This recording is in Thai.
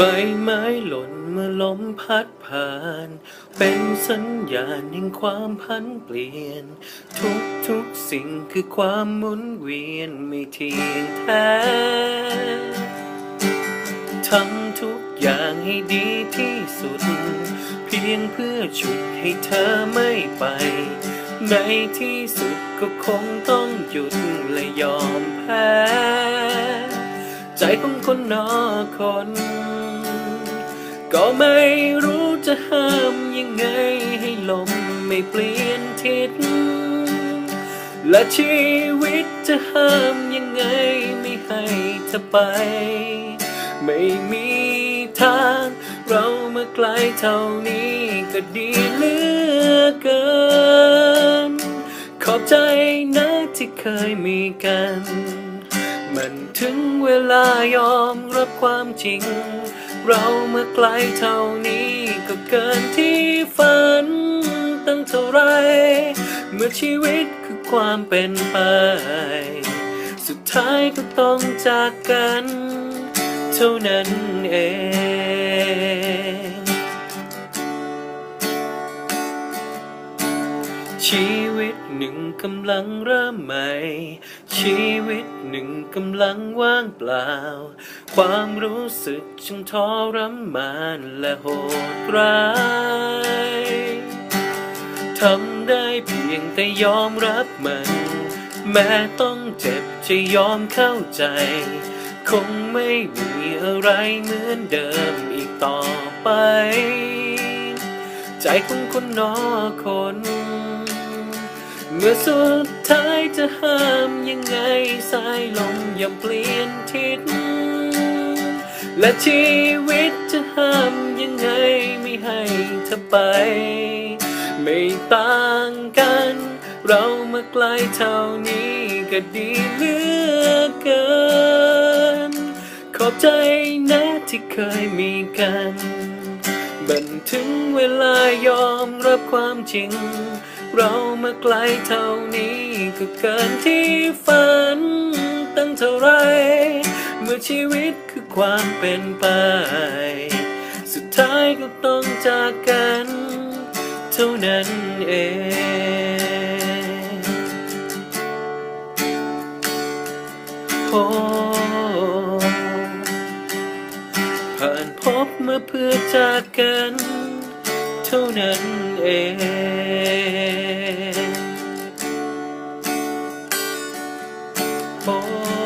ใบไม้หล่นเมื่อลมพัดผ่าน เป็นสัญญาณแห่งความพันเปลี่ยน ทุกทุกสิ่งคือความหมุนเวียนไม่เที่ยงแท้ทำทุกอย่างให้ดีที่สุด เพียงเพื่อฉุดให้เธอไม่ไป ในที่สุดก็คงต้องหยุดและยอมแพ้ ของคนนอกคน ก็ไม่รู้จะห้ามยังไงให้ลมไม่เปลี่ยนทิศ และชีวิตจะห้ามยังไงไม่ให้เธอไป ไม่มีทางเรามาไกลเท่านี้ก็ดีเหลือเกิน ขอบใจนะที่เคยมีกัน มันถึงเวลายอมรับความจริง เราเมื่อไกลเท่านี้ก็เกินที่ฝันตั้งเท่าไร เมื่อชีวิตคือความเป็นไป สุดท้ายก็ต้องจากกัน เท่านั้นเอง ชีวิตหนึ่งกำลังเริ่มใหม่ ชีวิตหนึ่งกำลังว่างเปล่า ความรู้สึกช่างทรมานและโหดร้ายทำได้เพียงแต่ยอมรับมัน แม้ต้องเจ็บจะยอมเข้าใจ คงไม่มีอะไรเหมือนเดิมอีกต่อไป ใจของคนนอคน เมื่อสุดท้ายจะห้ามยังไงสายลมย่อมเปลี่ยนทิศ และชีวิตจะห้ามยังไงไม่ให้เธอไป ไม่ต่างกัน เรามาไกลเท่านี้ก็ดีเหลือเกิน ขอบใจนะที่เคยมีกัน บันถึงเวลายอมรับความจริง เรามาไกลเท่านี้ก็เกินที่ฝันตั้งเท่าไร เมื่อชีวิตคือความเป็นไป สุดท้ายก็ต้องจากกัน เท่านั้นเองโอ้ผ่านพบมาเพื่อจากกัน เท่านั้นเอง โอ้